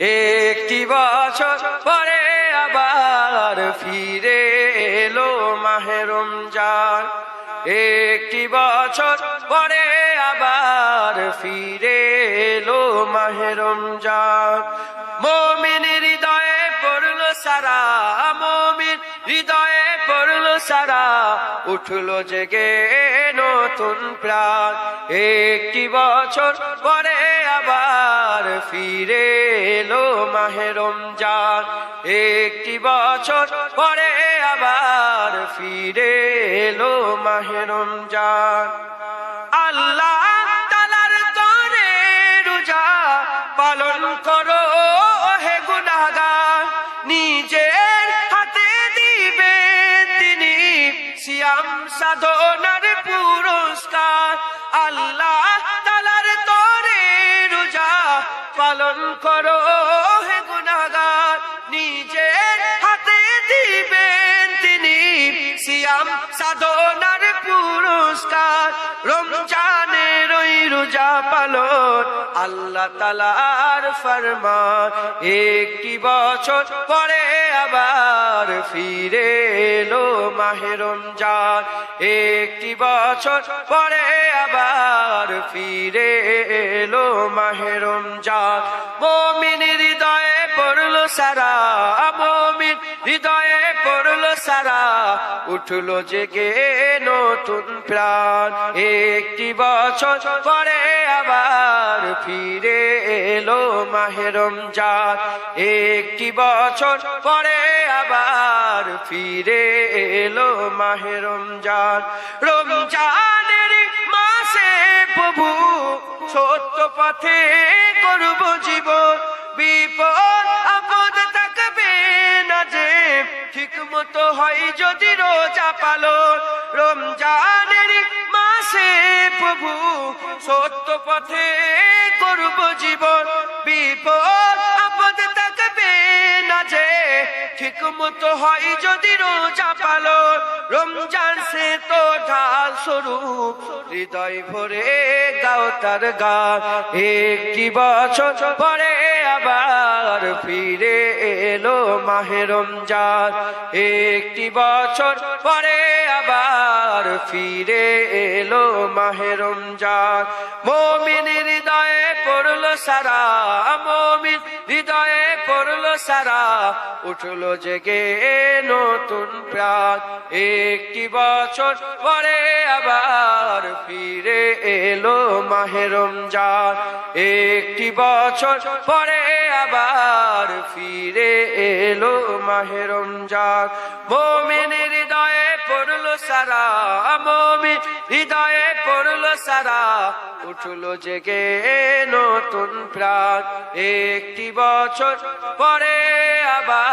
একটি বছর পরে আবার ফিরে এলো মাহে রমজান। একটি বছর পরে আবার ফিরে এলো মাহে রমজান। মমিন হৃদয়ে পড়ল সারা, মমিন হৃদয়ে পড়ল সারা। উঠল জেগে নতুন প্রাণ। একটি বছর পরে আবার ফিরে এলো মাহে রমজান। একটি বছর পরে আবার ফিরে এলো মাহেরম যান আল্লাহ তালার তরে রোজা পালন করো সিয়াম সাধনার পুরস্কার, আল্লাহ তালার তরে রোজা পালন করো হে গুনাগার নিজের হাতে দিবেন তিনি সিয়াম সাধনার পুরস্কার। রমজানের ওই রোজা পালন আল্লাহ তালার ফরমান। একটি বছর পরে আবার ফিরে এলো মাহে রমজান একটি বছর পরে আবার ফিরে এলো মাহে রমজান। মমিন হৃদয়ে পড়ল সারা পড়ল সারা, উঠল জেগে নতুন প্রাণ। একটি বছর পরে আবার ফিরে এলো মাহে রমজান। একটি বছর পরে আবার ফিরে এলো মাহে রমজান। রমজানের মাসে প্রভু সত্য পথে করব জীবন, বিপদ ঠিক মতো হয় যদি রোজা পালন। রমজানের মাসে প্রভু সত্য পথে করব জীবন। বিপদ, আপদ থাকবে না যে ঠিক মতো হয় যদি রোজা পালন। রমজান সে তো ঢাল স্বরূপ, হৃদয় ভরে গাও তার গান। একটি বছর পরে আবার ফিরে এলো মাহেরম যার একটি বছর পরে আবার ফিরে এলো মাহেরম যার মমিন হৃদয়ে পড়ল সারা, মমিন হৃদয়ে পড়ল সারা। উঠল জেগে নতুন প্রাণ। একটি বছর পরে আবার ফিরে এলো মাহেরম রমজান। একটি বছর পরে আবার ফিরে এলো মাহেরম রমজান। মমিন হৃদয়ে পড়ল সারা। মমি হৃদয়ে পড়ল সারা। উঠল জেগে নতুন প্রাণ। একটি বছর পরে আবার